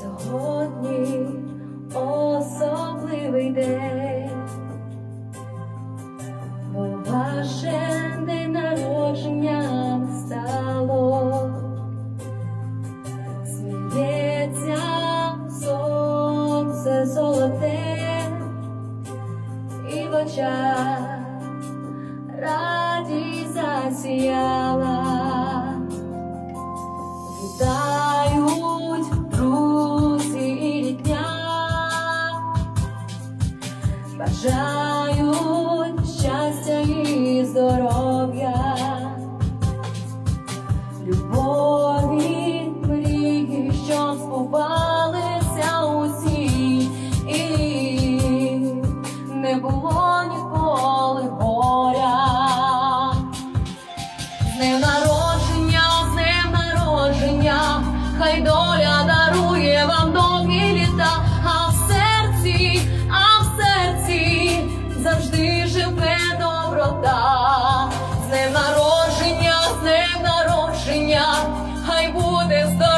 Сьогодні особливий день, бо ваше ненародження стало, сміється сонце золоте і в очах радість засіяла. Бажаю щастя і здоров'я, любові, мрії, що спуває. народження, хай буде здоров'я.